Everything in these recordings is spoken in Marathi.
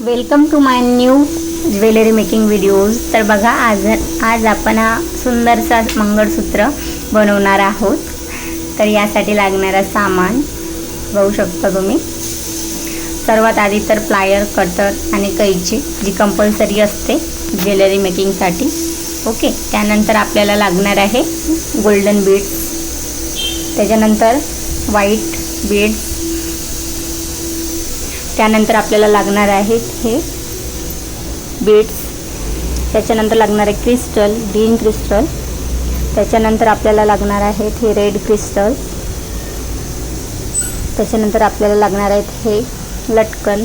Welcome to my new jewellery making videos तर बघा आज आज आपण हा सुंदरसा मंगळसूत्र बनवणार आहोत. तर यासाठी लागणारा सामान बघू शकता तुम्ही. सर्वात आधी तर प्लायर कटर आणि कैची जी कंपल्सरी असते ज्वेलरी मेकिंगसाठी ओके त्यानंतर आपल्याला लागणार आहे गोल्डन बीड्स त्याच्यानंतर व्हाईट बीड्स त्यानंतर आपल्याला लागणार आहेत हे बीट्स त्याच्यानंतर लागणार आहे क्रिस्टल ग्रीन क्रिस्टल त्याच्यानंतर आपल्याला लागणार आहेत हे रेड क्रिस्टल त्याच्यानंतर आपल्याला लागणार आहेत हे लटकन.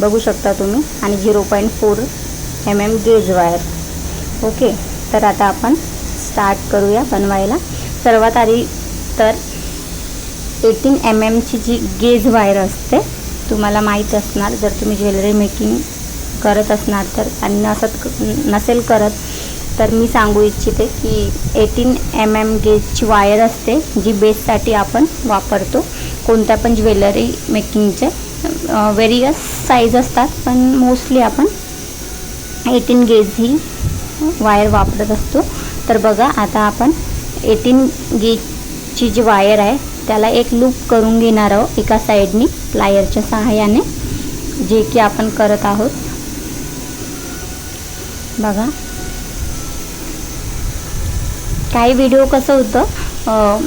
बघू शकता तुम्ही. आणि zero point four M M gauge wire okay. तर आता आपण स्टार्ट करूया बनवायला. सर्वात आधी तर एटीन एम एमची जी गेज वायर असते तुम्हाला माहीत असणार जर तुम्ही ज्वेलरी मेकिंग करत असणार तर आणि नसत नसेल करत तर मी सांगू इच्छिते की एटीन एम एम गेजची वायर असते जी बेससाठी आपण वापरतो. कोणत्या पण ज्वेलरी मेकिंगचे व्हेरियस साईज असतात पण मोस्टली आपण एटीन गेज ही वायर वापरत असतो. तर बघा आता आपण एटीन गेजची जी वायर आहे त्याला एक लूप करून घेणार आहोत एका साईडनी प्लायरच्या सहाय्याने जे की आपण करत आहोत. बघा. काही व्हिडिओ कसं होतं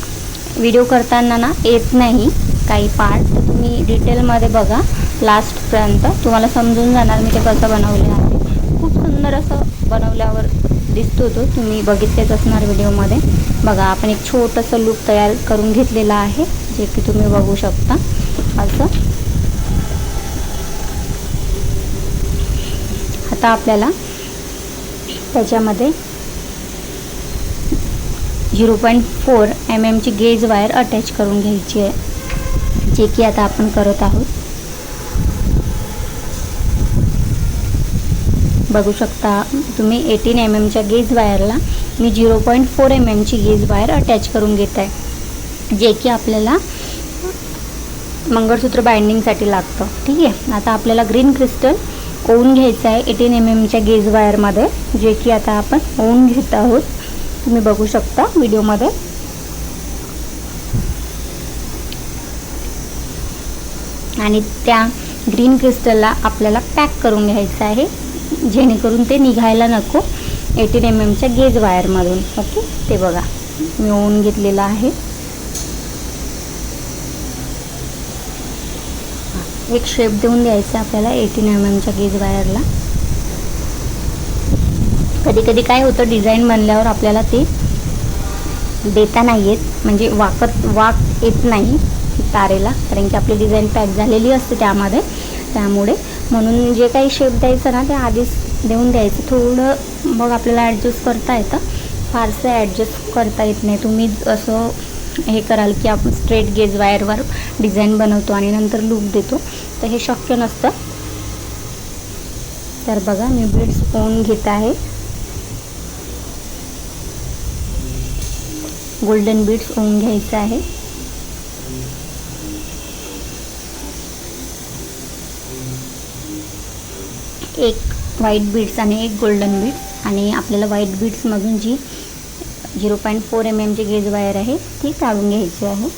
व्हिडिओ करताना ना येत नाही काही पार्ट तर तुम्ही डिटेलमध्ये बघा लास्टपर्यंत तुम्हाला समजून जाणार मी ते कसं बनवले आहे. खूप सुंदर असं बनवल्यावर दिसतो तो. तुम्ही बघितलेच असणार व्हिडिओमध्ये. बघा आपण एक छोटंसं लूप तयार करून घेतलेला आहे जे की तुम्ही बघू शकता. असं. आता आपल्याला त्याच्यामध्ये झिरो पॉईंट फोर एम एमची गेज वायर अटॅच करून घ्यायची आहे जे की आता आपण करत आहोत. बघू शकता. तुम्ही एटीन एम एमच्या गेज वायरला मी झिरो पॉईंट फोर एम एमची गेज वायर अटॅच करून घेत आहे जे की आपल्याला मंगळसूत्र बाइंडिंगसाठी लागतं. ठीक? आहे आता आपल्याला ग्रीन क्रिस्टल ओवून घ्यायचं आहे एटीन एम एमच्या गेज वायरमध्ये जे की आता आपण ओवून घेत आहोत. तुम्ही बघू शकता व्हिडिओमध्ये आणि त्या ग्रीन क्रिस्टलला आपल्याला पॅक करून घ्यायचं आहे. जेणेकरून ते निघायला नको. एटीन एम एमच्या गेज वायरमधून. ओके? ते बघा. मी ओन घेतलेलं आहे. एक शेप देऊन द्यायचा आपल्याला एटीन एम एमच्या गेज वायरला. कधी कधी काय होतं डिझाईन बनल्यावर आपल्याला ते देता नाही येत. म्हणजे वाकत वाक येत नाही तारेला. कारण की आपली डिझाईन पॅक झालेली असते त्यामध्ये. त्यामुळे म्हणून जे काही शेप द्यायचं ना ते आधीच देऊन द्यायचं. थोडं मग आपल्याला ॲडजस्ट करता येतं. फारसं ॲडजस्ट करता येत नाही. तुम्ही असं हे कराल की आपण स्ट्रेट गेज वायरवर डिझाईन बनवतो आणि नंतर लूप देतो. तर हे शक्य नसतं. तर बघा मी बीड्स ओन घेत आहे. गोल्डन बीड्स ओन घ्यायचं आहे. एक व्हाईट बीड्स आणि एक गोल्डन बीड्स आणि आपल्याला व्हाईट बीड्समधून जी झिरो पॉईंट फोर एम एमची गेज वायर आहे ती काढून घ्यायची आहे.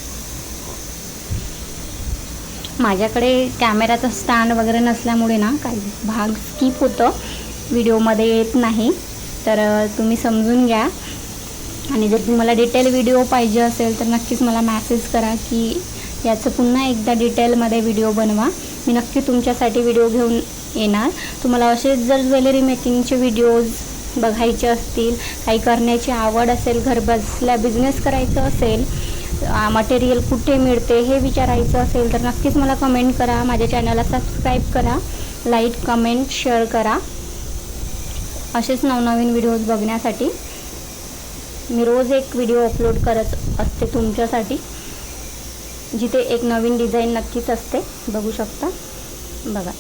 माझ्याकडे कॅमेराचा स्टँड वगैरे नसल्यामुळे ना काही भाग स्किप होतं. व्हिडिओमध्ये येत नाही. तर तुम्ही समजून घ्या. आणि जर तुम्हाला डिटेल व्हिडिओ पाहिजे असेल तर नक्कीच मला मॅसेज करा की याचं पुन्हा एकदा डिटेलमध्ये व्हिडिओ बनवा. मी नक्की तुमच्यासाठी व्हिडिओ घेऊन येणार. तुम्हाला असेच जर ज्वेलरी मेकिंगचे व्हिडिओज बघायचे असतील काही करण्याची आवड असेल घर बसल्या बिझनेस करायचं असेल मटेरियल कुठे मिळते हे विचारायचं असेल तर नक्कीच मला कमेंट करा. माझ्या चॅनलला सबस्क्राईब करा. लाईक कमेंट शेअर करा. असेच नवनवीन व्हिडिओज बघण्यासाठी. मी रोज एक व्हिडिओ अपलोड करत असते तुमच्यासाठी. जिथे एक नवीन डिझाईन नक्कीच असते. बघू शकता. बघा.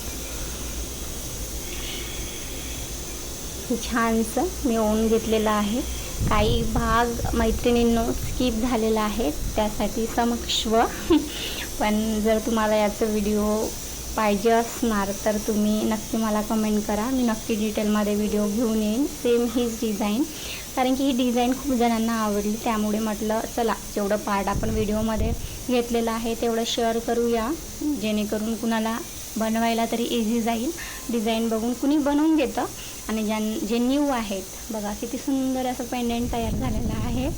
हे छानसं मी ओन घेतलेलं आहे. काही भाग मैत्रिणींनो स्किप झालेला आहे त्यासाठी समक्ष. पण जर तुम्हाला याचं व्हिडिओ पाहिजे असणार तर तुम्ही नक्की मला कमेंट करा. मी नक्की डिटेलमध्ये व्हिडिओ घेऊन येईन. सेम हीच डिझाईन कारण की ही डिझाईन खूप जणांना आवडली त्यामुळे म्हटलं चला जेवढं पार्ट आपण व्हिडिओमध्ये घेतलेलं आहे तेवढं शेअर करूया. जेणेकरून कुणाला बनवायला तरी इझी जाईल. डिझाईन बघून कुणी बनवून घेतं. आणि ज्यां जे न्यू आहेत बघा किती सुंदर असं पेंडेंट तयार झालेलं आहे.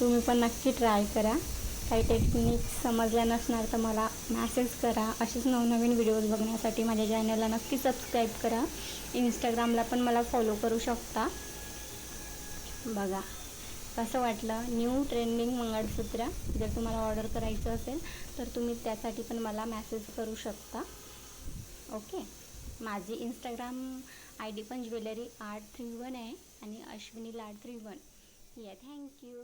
तुम्ही पण नक्की ट्राय करा. काही टेक्निक समजल्या नसणार तर मला मॅसेज करा. असेच नवनवीन व्हिडिओज बघण्यासाठी माझ्या चॅनलला नक्की सबस्क्राईब करा. इंस्टाग्रामला पण मला फॉलो करू शकता. बघा. कसं वाटलं? New trending mangalsutra. जर तुम्हाला ऑर्डर करायचं असेल तर तुम्ही त्यासाठी पण मला मॅसेज करू शकता. ओके माझी इंस्टाग्राम आय डी पण ज्वेलरी आर्ट थ्री वन आहे आणि अश्विनी लाड थ्री वन या थँक्यू